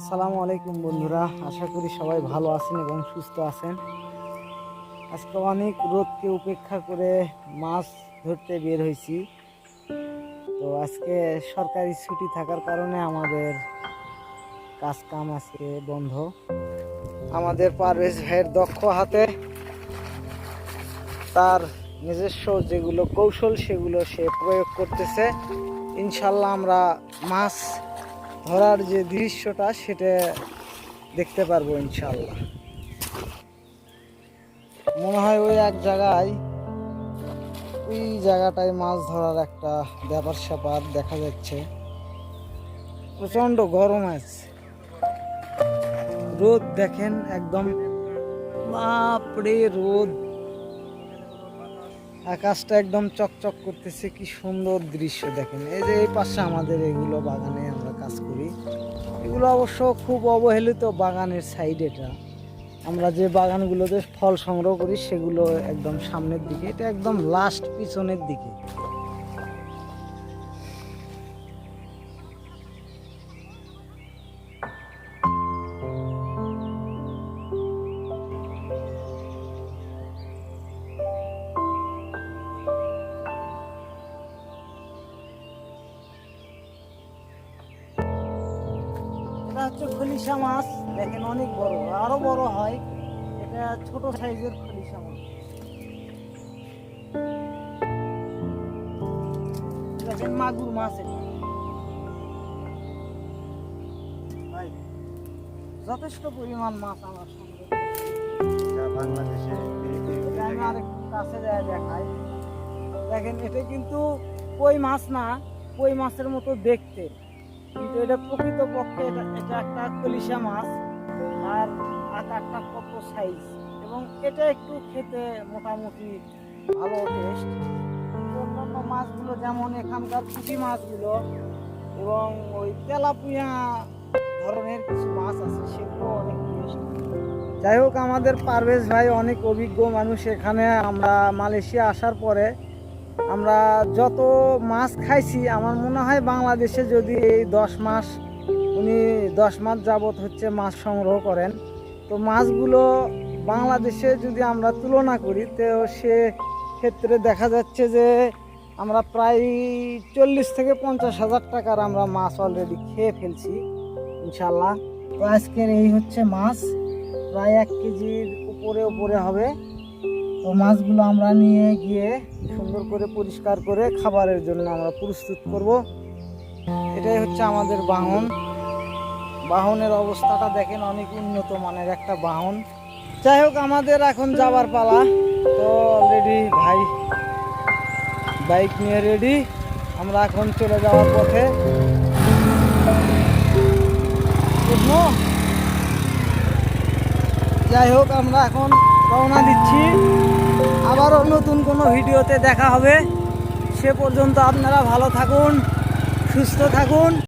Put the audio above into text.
আসসালামু আলাইকুম বন্ধুরা, আশা করি সবাই ভালো আছেন এবং সুস্থ আছেন। আজকে অনেক রোদকে উপেক্ষা করে মাছ ধরতে বের হয়েছি। তো আজকে সরকারি ছুটি থাকার কারণে আমাদের কাজ কাম আজকে বন্ধ। আমাদের পারভেজ ভাইয়ের দক্ষ হাতে তার নিজস্ব যেগুলো কৌশল, সেগুলো সে প্রয়োগ করতেছে। ইনশাল্লাহ আমরা মাছ ধরার যে দৃশ্যটা সেটা দেখতে পারব ইনশাল্লাহ মনে হয় ওই এক জায়গায় ওই জায়গাটায় মাছ ধরার একটা ব্যাপার স্যাপার দেখা যাচ্ছে। প্রচণ্ড গরম আছে। রোদ দেখেন একদম। বাপরে রোদ। আকাশটা একদম চকচক করতেছে, কি সুন্দর দৃশ্য দেখেন। এই যে এই পাশে আমাদের এগুলো বাগানে আমরা কাজ করি। এগুলো অবশ্য খুব অবহেলিত বাগানের সাইড এটা। আমরা যে বাগানগুলোতে ফল সংগ্রহ করি, সেগুলো একদম সামনের দিকে। এটা একদম লাস্ট পিছনের দিকে। এটা হচ্ছে খলিশা মাছ। দেখেন অনেক বড় আরও বড় হয়। এটা ছোট সাইজের খলিশা মাছ। দেখেন মাগুর মাছ এটা। যথেষ্ট পরিমাণ মাছ আমার সঙ্গে। বাংলাদেশে আমি কাছে যায় দেখাই। দেখেন এটা কিন্তু কই মাছ না কই মাছের মতো দেখতে। কিন্তু এটা প্রকৃত পক্ষে এটা এটা একটা কলিশা মাছ আর আকারটা কত সাইজ এবং এটা একটু খেতে মোটামুটি ভালো টেস্ট অন্যান্য মাছগুলো যেমন এখানকার পুঁটি মাছগুলো এবং ওই তেলাপুয়া ধরনের কিছু মাছ আছে সেগুলো অনেক টেস্ট যাই হোক, আমাদের পারভেজ ভাই অনেক অভিজ্ঞ মানুষ এখানে। আমরা মালয়েশিয়া আসার পরে আমরা যত মাছ খাইছি, আমার মনে হয় বাংলাদেশে যদি এই দশ মাস, উনি দশ মাস যাবত হচ্ছে মাছ সংগ্রহ করেন, তো মাছগুলো বাংলাদেশে যদি আমরা তুলনা করি, তো সে ক্ষেত্রে দেখা যাচ্ছে যে আমরা প্রায় চল্লিশ থেকে পঞ্চাশ হাজার টাকার আমরা মাছ অলরেডি খেয়ে ফেলছি ইনশাল্লাহ তো আজকের এই হচ্ছে মাছ, প্রায় এক কেজির উপরে উপরে হবে। তো মাছগুলো আমরা নিয়ে গিয়ে সুন্দর করে পরিষ্কার করে খাবারের জন্য আমরা প্রস্তুত করব। এটাই হচ্ছে আমাদের বাহন। বাহনের অবস্থাটা দেখেন অনেক উন্নত মানের একটা বাহন। যাই হোক, আমাদের এখন যাবার পালা। তো অলরেডি ভাই বাইক নিয়ে রেডি আমরা এখন চলে যাওয়ার পথে। যাই হোক, আমরা এখন রওনা দিচ্ছি। আবারও নতুন কোনো ভিডিওতে দেখা হবে। সে পর্যন্ত আপনারা ভালো থাকুন, সুস্থ থাকুন।